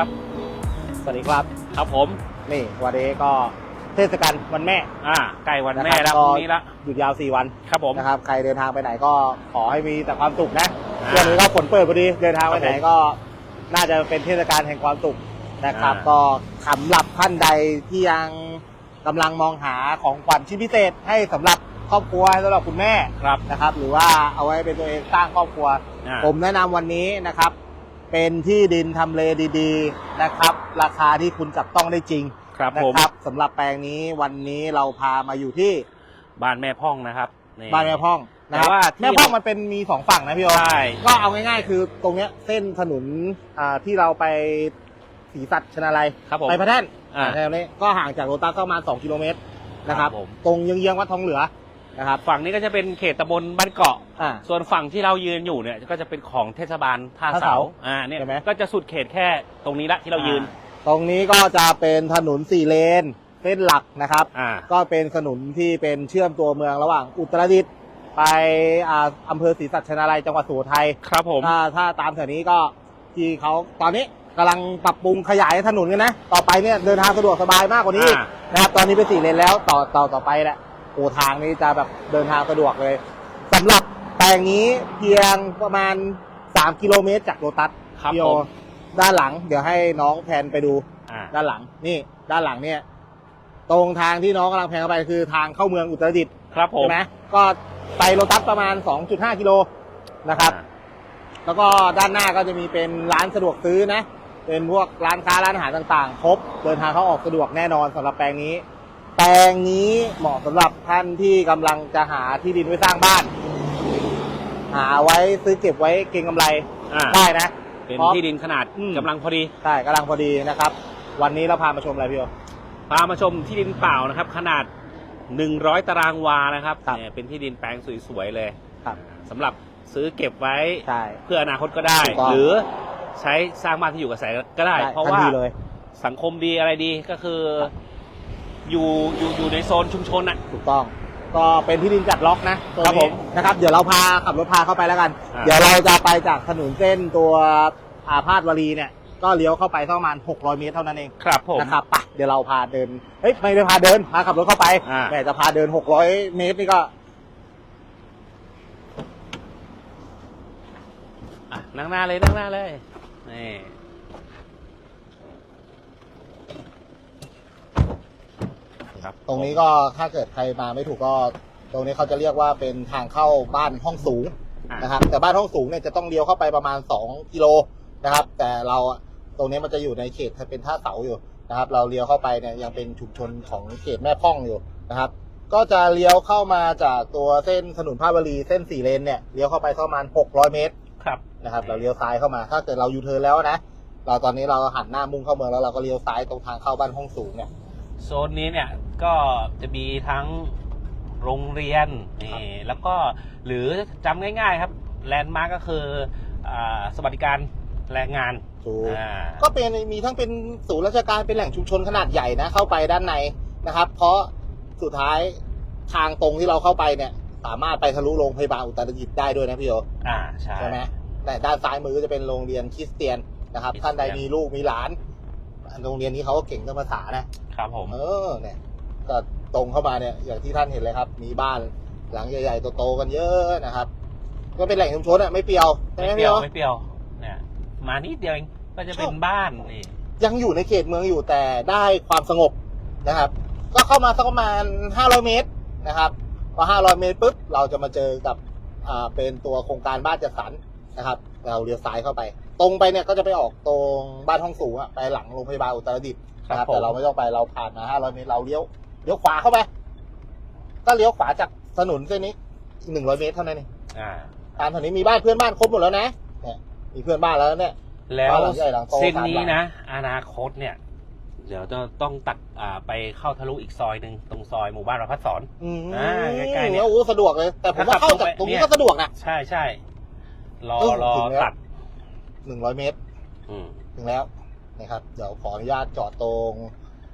ครับ สวัสดีครับ ครับผม นี่วันนี้ก็เทศกาลวันแม่อ่าใกล้วันแม่แล้วะคพบรุ่งนี้ละหยุดยาว4วันครับผมนะครับใครเดินทางไปไหนก็ขอให้มีแต่ความสุขนะอ่าเรื่องนี้ก็ฝนเปิดพอดีเดินทางไปไหนครับผมก็น่าจะเป็นเทศกาลแห่งความสุขนะครับอ่าก็สำหรับท่านใดที่ยังกำลังมองหาของขวัญชิ้นพิเศษให้สำหรับครอบครัวให้สำหรับคุณแม่ครับนะครับ หรือว่าเอาไว้เป็นตัวเองสร้างครอบครัวอ่าผมแนะนำวันนี้นะครับ เป็นที่ดินทำเลดีๆนะครับ ราคาที่คุณจับต้องได้จริงครับนะผมครับสำหรับแปลงนี้วันนี้เราพามาอยู่ที่บ้านแม่พ่องนะครับบ้านแม่พ่องนะครับแต่ว่าที่ แม่พ่องมันเป็นมีสองฝั่งนะพี่โอใช่ก็เอาง่ายๆ คือตรงเนี้ยเส้นถนนอ่าที่เราไปศรีสัตว์ชนาลัยครับผมไปพระแท่นอ่า แถวนี้ก็ห่างจากโรตัสประมาณ2กิโลเมตรนะครับ ครับผม ตรงเยื้องๆวัดทองเหลือ นะครับฝั่งนี้ก็จะเป็นเขตตำบลบ้านเกาะ อ่า ส่วนฝั่งที่เรายืนอยู่เนี่ยก็จะเป็นของเทศบาลท่าท่าเสาเสาอ่าเนี่ยเห็นไหม ก็จะสุดเขตแค่ตรงนี้ละที่เรายืนอ่าตรงนี้ก็จะเป็นถนนสี่เลนเส้นหลักนะครับ อ่า ก็เป็นถนนที่เป็นเชื่อมตัวเมืองระหว่างอุตรดิตถ์ไปอ่าอำเภอศรีสัชนาลัยจังหวัดสุโขทัยครับผม ถ้าถ้าตามแถวนี้ก็ที่เขาตอนนี้กำลังปรับปรุงขยายถนนกันนะ ต่อไปเนี่ยเดินทางสะดวกสบายมากกว่านี้อีกอ่า นะครับตอนนี้เป็นสี่เลนแล้วต่อต่อต่อไปแหละ โอ้ทางนี้จะแบบเดินทางสะดวกเลยสำหรับแปลงนี้เพียงประมาณ 3 กิโลเมตรจากโลตัสครับพี่โอผม ด้านหลัง เดี๋ยวให้น้องแพนไปดู อ่าด้านหลังนี่ด้านหลังเนี่ย ตรงทางที่น้องกำลังแพนเข้าไปคือทางเข้าเมืองอุตรดิตถ์ครับผมใช่ไหมก็ไปโลตัสประมาณ 2.5 กิโลนะครับแล้วก็ด้านหน้าก็จะมีเป็นร้านสะดวกซื้อนะ เป็นพวกร้านค้าร้านอาหารต่างๆ ครบ เดินทางเข้าออกสะดวกแน่นอนสำหรับแปลงนี้ แปลงนี้เหมาะสำหรับท่านที่กำลังจะหาที่ดินไว้สร้างบ้าน หาไว้ซื้อเก็บไว้เก็งกำไรอ่าได้นะ เป็นพร้อมที่ดินขนาดอืม กำลังพอดีใช่กำลังพอดีนะครับ วันนี้เราพามาชมอะไรพี่โอ พามาชมที่ดินเปล่านะครับ ขนาด 100 ตารางวานะครับครับ เนี่ยเป็นที่ดินแปลงสวยๆเลยครับสำหรับซื้อเก็บไว้ใช่ เพื่ออนาคตก็ได้ ถูกต้อง หรือใช้สร้างบ้านที่อยู่กับแสงก็ได้ เพราะทันว่า ทีเลย สังคมดีอะไรดีก็คือ อยู่อยู่อยู่ในโซนชุมชนอะ ถูกต้อง ก็เป็นที่ดินจัดล็อกนะตัวครับผนี้ม นะครับ เดี๋ยวเราพาขับรถพาเข้าไปแล้วกัน อ่า เดี๋ยวเราจะไปจากถนนเส้นตัวอาพาธวารีเนี่ย ก็เลี้ยวเข้าไปประมาณ 600 เมตรเท่านั้นเองครับผม นะครับไปเดี๋ยวเราพาเดิน เฮ้ย ไม่ได้พาเดิน พาขับรถเข้าไปอ่า แหมจะพาเดิน 600 เมตรนี่ก็ อะนั่งหน้าเลยนั่งหน้าเลยนี่ ครับ ตรงนี้ก็ถ้าเกิดใครมาไม่ถูกก็ ตรงนี้เขาจะเรียกว่าเป็นทางเข้าบ้านห้องสูงอะนะครับ แต่บ้านห้องสูงเนี่ยจะต้องเลี้ยวเข้าไปประมาณ 2 กิโลนะครับ แต่เราอะตรงนี้มันจะอยู่ในเขตเป็นท่าเสาอยู่นะครับ เราเลี้ยวเข้าไปเนี่ยยังเป็นชุมชนของเขตแม่พ่องอยู่นะครับ ก็จะเลี้ยวเข้ามาจากตัวเส้นถนนพาดวารีเส้นสี่เลนเนี่ยเลี้ยวเข้าไปประมาณ 600 เมตร ครับ นะครับเราเลี้ยวซ้ายเข้ามา ถ้าเกิดเรายูเทิร์นแล้วนะ เราตอนนี้เราหันหน้ามุ่งเข้าเมืองแล้วเราก็เลี้ยวซ้ายตรงทางเข้าบ้านห้องสูงเนี่ย โซนนี้เนี่ยก็จะมีทั้งโรงเรียนนี่แล้วก็หรือจำง่าย ๆ ครับแลนด์มาร์กก็คืออาสวัสดิการแรงงานถูกอ่าก็เป็นมีทั้งเป็นศูนย์ราชการเป็นแหล่งชุมชนขนาดใหญ่นะเข้าไปด้านในนะครับ เพราะสุดท้ายทางตรงที่เราเข้าไปเนี่ย สามารถไปทะลุโรงพยาบาลอุตรดิตถ์ได้ด้วยนะพี่โออ่าใช่ ใช่ไหมแต่ด้านซ้ายมือก็จะเป็นโรงเรียนคริสเตียนนะครับคริสเตียน ท่านใดมีลูกมีหลาน โรงเรียนนี้เขาก็เก่งเรื่องภาษานะ ครับผม เออเนี่ยก็ตรงเข้ามาเนี่ยอย่างที่ท่านเห็นเลยครับ มีบ้านหลังใหญ่ๆโตๆกันเยอะนะครับ ก็เป็นแหล่งชุมชนอะไม่เปรียวใช่ไหมไม่เปพี่รี้ยวโอไม่เปรี้ยวเนี่ยมานิดเดียวเองก็จะเป็ชนอบบ้านนี่ยังอยู่ในเขตเมืองอยู่แต่ได้ความสงบนะครับ ก็เข้ามาสักประมาณ 500 เมตรนะครับพอ 500 เมตรปุ๊บเราจะมาเจอกับอ่าเป็นตัวโครงการบ้านจัดสรรนะครับ เราเลี้ยวซ้ายเข้าไป ตรงไปเนี่ยก็จะไปออกตรงบ้านห้องสูงอะไปหลังโรงพยาบาลอุตรดิตถ์นะครับผม แต่เราไม่ต้องไปเราผ่านมา500เมตรเราเลี้ยวเลี้ยวขวาเข้าไป ก็เลี้ยวขวาจากถนนเส้นนี้อีก100เมตรเท่านั้นเองอ่า ตามถนนนี้มีบ้านเพื่อนบ้านครบหมดแล้วนะเนี่ยมีเพื่อนบ้านแล้วเนี่ย แล้วบ้านหลังใหญ่หลังโต เส้นสามนี้หลังนะ อนาคตเนี่ย เดี๋ยวจะต้องตัดอ่าไปเข้าทะลุอีกซอยหนึ่งตรงซอยหมู่บ้านประพัฒสอน อืมอ่าใกล้ๆเนี่ยโอ้สะดวกเลย แต่ผมว่าถ้าขับเข้าจากตตรรงงไปนี้เนี่ยก็สะดวกนะ ใช่ใช่รอเออรอถึงแล้ว ตัด หนึ่งร้อยเมตรอืมถึงแล้วนะครับ เดี๋ยวขออนุญาตจอดตรง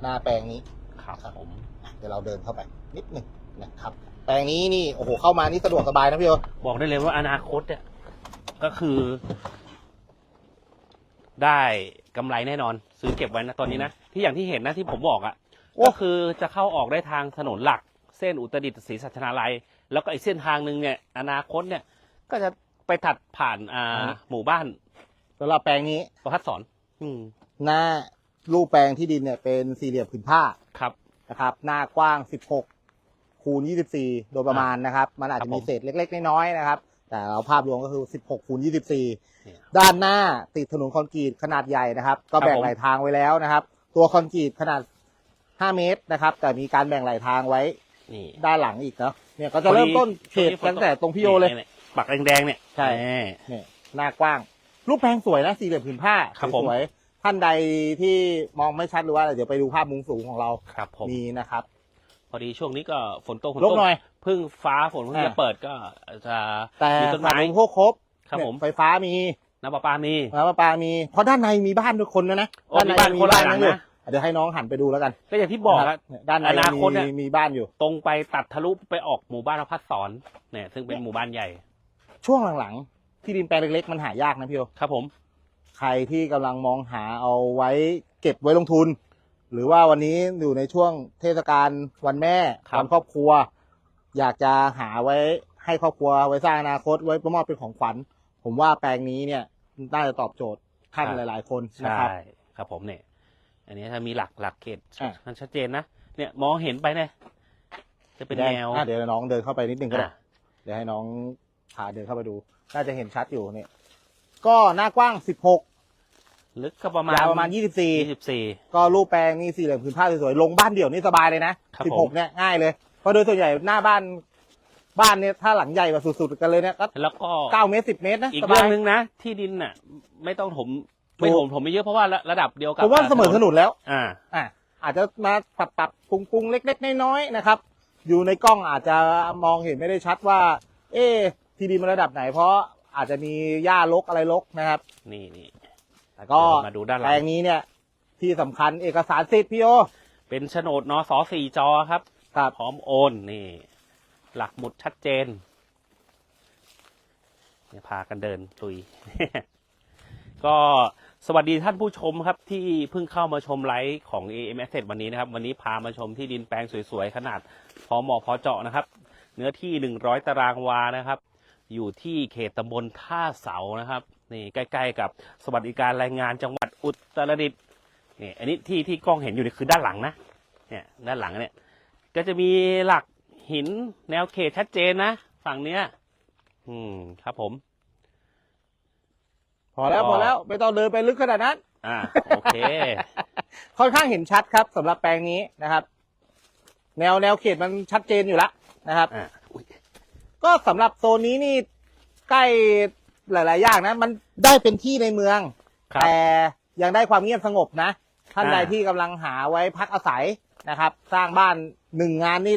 หน้าแปลงนี้ครับ ผมเดี๋ยวเราเดินเข้าไปนิดหนึ่งนะครับ แปลงนี้นี่โอ้โหเข้ามานี่สะดวกสบายนะพี่โอบอกได้เลยว่าอนาคตเนี่ยก็คือ ได้กำไรแน่นอน ซื้อเก็บไว้นะตอนนี้นะ ที่อย่างที่เห็นนะที่ผมบอกอะ่ะโอ้ก็คือจะเข้าออกได้ทางถนนหลัก เส้นอุตรดิตถ์ศรีสัชนาลัย แล้วก็อีกเส้นทางหนึ่งเนี่ย อนาคตเนี่ย ก็จะไปถัดผ่านอ่าหมู่บ้าน สำหรับแปลงนี้ประพัฒสอนอืมหน้ารูปแปลงที่ดินเนี่ยเป็นสี่เหลี่ยมผืนผ้าครับ นะครับ หน้ากว้าง16คูณ24โดยประมาณนะครับ มันอาจจะมีครับผมเศษเล็ก ๆ น้อยๆนะครับ แต่เราภาพรวมก็คือ16คูณเนี่ย24ด้านหน้าติดถนนคอนกรีตขนาดใหญ่นะครับ ก็ครับแบ่งผมไหลทางไว้แล้วนะครับ ตัวคอนกรีตขนาด5เมตรนะครับ แต่มีการแบ่งไหลทางไว้นี่ด้านหลังอีกเนาะเนี่ยก็จะเริ่มต้นเขตตั้งแต่ตรงพี่โยเลยนี่ปักแดงๆเนี่ยใช่นี่เนี่ยหน้ากว้าง รูปแปลงสวยนะสี่เหลี่ยมผืนผ้าครับผม สวยๆท่านใดที่มองไม่ชัดหรือว่าอะไรเดี๋ยวไปดูภาพมุมสูงของเรา ครับผม มีนะครับ พอดีช่วงนี้ก็ฝนตกฝนลตกกหน่อย เพึ่งฟ้าฝนเพิ่งอ่าจะเปิดก็จะแต่มีต้นสาไม้รพวกครบครับผม เนี่ยไฟฟ้ามีน้ำประปามี น้ำประปามี เพราะด้านในมีบ้านทุกคนนะนะโอ้มีบ้านคนละหลังอยู่นะ เดี๋ยวให้น้องหันไปดูแล้วกันก็อย่างที่บอกนะคอะรัเนี่ยด้านในอนาคตเนี่มียมีบ้านอยู่ ตรงไปตัดทะลุไปออกหมู่บ้านพัฒสอนเนี่ย ซึ่งเป็นหมู่บ้านใหญ่ ช่วงหลังๆ ที่ดินแปลงเล็กๆมันหายากนะพี่โอครับผม ใครที่กำลังมองหาเอาไว้เก็บไว้ลงทุน หรือว่าวันนี้อยู่ในช่วงเทศกาลวันแม่ครับวันครอบครัว อยากจะหาไว้ให้ครอบครัวไว้สร้างอนาคตไว้ประมอบเป็นของขวัญ ผมว่าแปลงนี้เนี่ยน่าจะตอบโจทย์ท่านหลาย ๆ คนนะใช่ครับ ครับผมเนี่ย อันนี้ถ้ามีหลักหลักเขตอะ มันชัดเจนนะเนี่ยมองเห็นไปเนี่ยจะเป็นแนวอะเดี๋ยวน้องเดินเข้าไปนิดนึงก็ได้ อะเดี๋ยวให้น้องพาเดินเข้าไปดู น่าจะเห็นชัดอยู่เนี่ยก็หน้ากว้าง 16 ลึกก็ประมาณยาวประมาณยี่สิบสี่24 ก็รูปแปลงนี่สี่เหลี่ยมผืนผ้าสวยๆ ลงบ้านเดี่ยวนี่สบายเลยนะครับผม16 เนี่ยง่ายเลย เพราะโดยส่วนใหญ่หน้าบ้านบ้านเนี่ยถ้าหลังใหญ่กว่าสุดๆกันเลยเนี่ยก็แล้วก็9เมตร10เมตรนะอีกสเรื่บาองยหนึ่งนะ ที่ดินน่ะ ไม่ต้องถมไม่ถูถกมถมไม่เยอะเพราะว่าระระดับเดียวกับผมว่าเสมอถนนแล้ว อ่า อะอาจจะมาปรับปรับปรุงปรุงเล็ก ๆ น้อยๆนะครับ อยู่ในกล้องอาจจะมองเห็นไม่ได้ชัดว่า เอ๊ะ ที่ดินมันระดับไหน เพราะอาจจะมีหญ้ารกอะไรรกนะครับ นี่นี่ แต่ก็เดี๋ยวมาดูด้านหลัง แปลงนี้เนี่ย ที่สำคัญเอกสารสิทธิ์พี่โอเป็นโฉนดนสสี่จอครับ ครับ พร้อมโอนนี่ หลักหมุดชัดเจนเนี่ยพากันเดินลุย ก็สวัสดีท่านผู้ชมครับ ที่เพิ่งเข้ามาชมไลฟ์ของ AM Asset วันนี้นะครับ วันนี้พามาชมที่ดินแปลงสวยๆ ขนาด พอเหมาะพอเจาะนะครับ เนื้อที่ 100 ตารางวานะครับ อยู่ที่เขตตำบลท่าเสานะครับนี่ใกล้ๆกับสวัสดิการแรงงานจังหวัดอุตรดิตถ์นี่อันนี้ที่ที่กล้องเห็นอยู่นี่คือด้านหลังนะเนี่ยด้านหลังเนี่ยก็จะมีหลักหินแนวเขตชัดเจนนะ ฝั่งเนี้ย อืมครับผม พอแล้วก็พอแล้วไม่ต้องเดินไปลึกขนาดนั้น อ่าโอเค ค่อนข้างเห็นชัดครับสำหรับแปลงนี้นะครับ แนวแนวเขตมันชัดเจนอยู่แล้วนะครับอ่าอุ๊ย ก็สำหรับโซนนี้นี่ใกล้หลาย ๆ อย่างนะ มันได้เป็นที่ในเมือง ครับแต่ยังได้ความเงียบสงบนะ ท่านใดอ่า ที่กำลังหาไว้พักอาศัยนะครับ สร้างบ้านหนึ่งงานนี่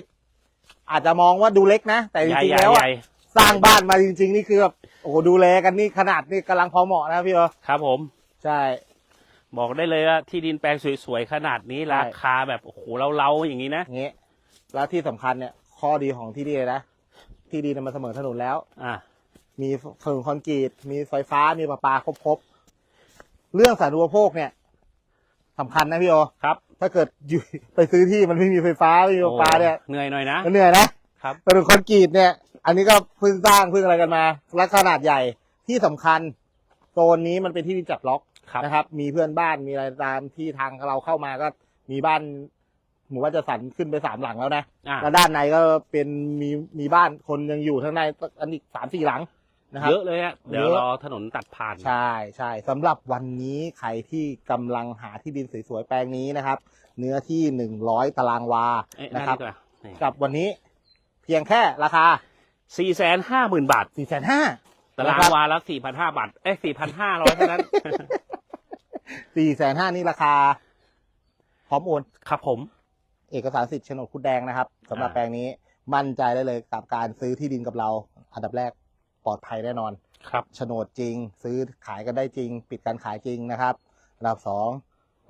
อาจจะมองว่าดูเล็กนะ แต่จใหญ่ริงใหๆญ่แล้วใหอะญ่สร้างบ้านมาจริง ๆ นี่คือแบบโอ้โหดูแลกันนี่ขนาดนี่กำลังพอเหมาะนะพี่เออครับผม ใช่ บอกได้เลยว่าที่ดินแปลงสวยๆขนาดนี้ใช่ ราคาแบบโอ้โหเล้าๆอย่างนี้นะ อย่างงี้แล้วที่สำคัญเนี่ย ข้อดีของที่นี่เลยนะ ที่ดีมันเสมอถนนแล้ว อ่ามีถนนคอนกรีต มีไฟฟ้ามีประปาครบๆเรื่องสาธารณูปโภคเนี่ยสำคัญนะพี่โอครับ ถ้าเกิดอยู่ไปซื้อที่มันไม่มีไฟฟ้าไม่มีประปาเนี่ยโอ้เหนื่อยหน่อยนะมันเหนื่อยนะครับถนนคอนกรีตเนี่ย อันนี้ก็เพิ่งสร้างเพิ่งอะไรกันมาและขนาดใหญ่ที่สำคัญโซนนี้มันเป็นที่ดินจับล็อกครับนะครับ มีเพื่อนบ้านมีอะไรตามที่ทางเราเข้ามาก็มีบ้าน หมู่ว่านจะสันขึ้นไปสามหลังแล้วนะอ่า แล้วด้านในก็เป็นมีมีบ้านคนยังอยู่ข้างในอันอีกสามสี่หลังนะครับ เยอะเลยอะเดี๋ยวเยอะ รอถนนตัดผ่าน ใช่ใช่สำหรับวันนี้ใครที่กำลังหาที่ดินสวยๆแปลงนี้นะครับ เนื้อที่หนึ่งร้อยตารางวาเอ๊ะนะครับดีกว่านี่กับวันนี้เพียงแค่ราคาสี่แสนห้าหมื่นบาท4ี่แสนห้า ตารางวาละสี่พันห้าบาท เอ้ยสี่พันห้าร้อยเท่านั้น สี่แสนห้านี่ราคา พร้อมโอน ครับผม เอกสารสิทธิ์โฉนดคุดแดงนะครับสำหรับอ่า แปลงนี้มั่นใจได้เลยกับการซื้อที่ดินกับเรา อันดับแรกปลอดภัยแน่นอนครับ โฉนดจริง ซื้อขายกันได้จริง ปิดการขายจริงนะครับอันดับสอง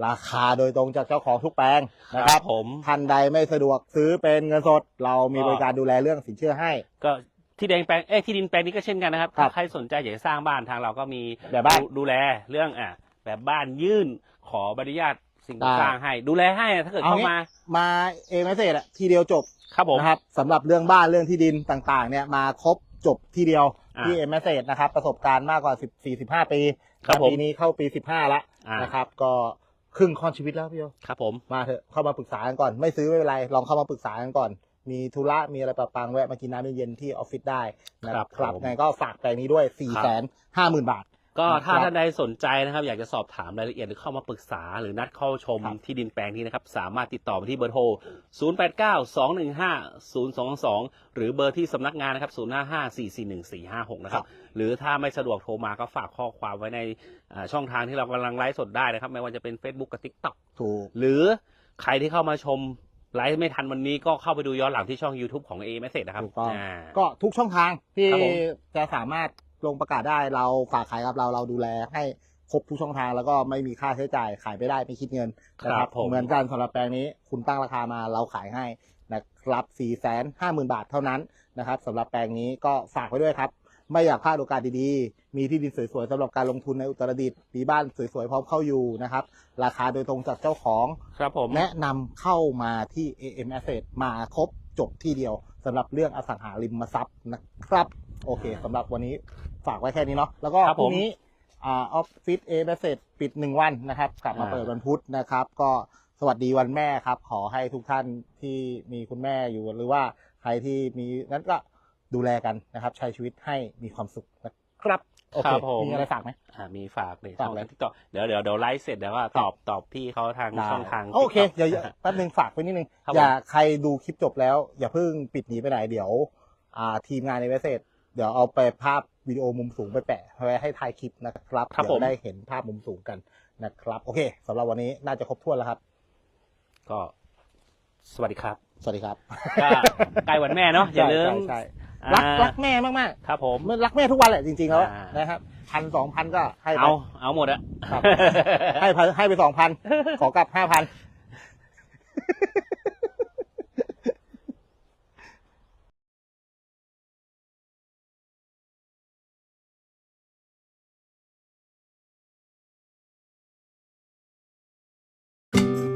ราคาโดยตรงจากเจ้าของทุกแปลงนะครับผม ท่านใดไม่สะดวกซื้อเป็นเงินสด เรามีบริการดูแลเรื่องสินเชื่อให้ ก็ที่แดงแปลงเอ้ยที่ดินแปลงนี้ก็เช่นกันนะครับครัถ้าบใครสนใจอยากจะสร้างบ้านทางเราก็มีแบบบ้าน ดูดูแลเรื่องอะแบบบ้านยื่นขอใบอนุญาต สิ่งได้สร้างให้ ดูแลให้ถ้าเกิดเอาเข้างี้มา มาเอเมสเซจอะทีเดียวจบครับผมนะครับสำหรับเรื่องบ้านเรื่องที่ดินต่างๆ เนี่ยมาครบจบที่เดียวอ่าที่เอเมสเซจนะครับ ประสบการณ์มากกว่า10 45ปีครับผมปีนี้เข้าปี 15แล้วอ่านะครับ ก็ครึ่งค่อนชีวิตแล้วพี่โยครับผมมาเถอะเข้ามาปรึกษากันก่อน ไม่ซื้อไม่เป็นไร ลองเข้ามาปรึกษากันก่อน มีธุระมีอะไรประปังแวะมากินน้ำเย็นๆที่ออฟฟิศได้นะครับครับผมไงก็ฝากแปลงนี้ด้วย4ี่ครับแสนห้าหมื่นบาท ก็ถ้าครับท่านใดสนใจนะครับ อยากจะสอบถามรายละเอียดหรือเข้ามาปรึกษา หรือนัดเข้าชมครับที่ดินแปลงนี้นะครับ สามารถติดต่อมาที่เบอร์โทร 0892150222 หรือเบอร์ที่สำนักงานนะครับ 0554414456 นะครับ หรือถ้าไม่สะดวกโทรมาก็ฝากข้อความไว้ในอ่าช่องทางที่เรากำลังไลฟ์สดได้นะครับ ไม่ว่าจะเป็น Facebook กับ TikTok ถูกหรือใครที่เข้ามาชมไลฟ์ไม่ทันวันนี้ก็เข้าไปดูย้อนหลังที่ช่อง YouTube ของ A Message นะครับถูกต้องาก็ทุกช่องทางที่ครับผมจะสามารถ ลงประกาศได้เราฝากขายกับเราเราดูแลให้ครบทุกช่องทางแล้วก็ไม่มีค่าใช้จ่ายขายไปได้ไม่คิดเงินนะคครัรับบผมเหมือนกันสำหรับแปลงนี้ คุณตั้งราคามาเราขายให้นะครับ4ี่แสนห้าหมื่นบาทเท่านั้นนะครับสำหรับแปลงนี้ก็ฝากไว้ด้วยครับ ไม่อยากพลาดโอกาสดีๆ มีที่ดินสวยๆสำหรับการลงทุนในอุตรดิตถ์มีบ้านสวยๆพร้อมเข้าอยู่นะครับ ราคาโดยตรงจากเจ้าของครับผมแนะนำเข้ามาที่ AM Asset มาครบจบที่เดียวสำหรับเรื่องอสังหาริมทรัพย์นะครับ โอเคสำหรับวันนี้ฝากไว้แค่นี้เนาะแล้วก็ครับพรุ่ผมงนี้อ่าออฟฟิศ AM Asset ปิดหนึ่งวันนะครับ กลับมาอ่าเปิดวันพุธนะครับ ก็สวัสดีวันแม่ครับ ขอให้ทุกท่านที่มีคุณแม่อยู่หรือว่าใครที่มีนั้นก็ดูแลกันนะครับ ใช้ชีวิตให้มีความสุขนะครับโอคเครับผม มีอะไรฝากไหม อ่ามีฝากในฝากช่องอะไร ทิกตอกเดี๋ยวเดี๋ยวเดี๋ยวไลฟ์เสร็จเดี๋ยวก็ตอบตอบพี่เขาทางได้ช่องทางโอเค TikTok เดี๋ยวแป๊บนึงฝากไว้นิดนึง ครับอย่าผมใครดูคลิปจบแล้ว อย่าเพิ่งปิดหนีไปไหนเดี๋ยว อ่าทีมงานในเวสเซจ เดี๋ยวเอาไปภาพวิดีโอมุมสูงไปแปะไว้ให้ถ่ายคลิปนะครับครับเดี๋ยผม วได้เห็นภาพมุมสูงกันนะครับ โอเคสำหรับวันนี้น่าจะครบถ้วนแล้วครับ ก็สวัสดีครับ สวัสดีครับก็ใกล้วันแม่เนาะอย่าลืมใช่ใช่รักอ่ารักแม่มากครับผม ๆมันรักแม่ทุกวันแหละจริงๆแล้วอ่าน นะครับพันสองพันก็ให้ไป เอาเอาหมดอะครับ ให้ไปให้ไปสองพันขอกลับห้าพัน you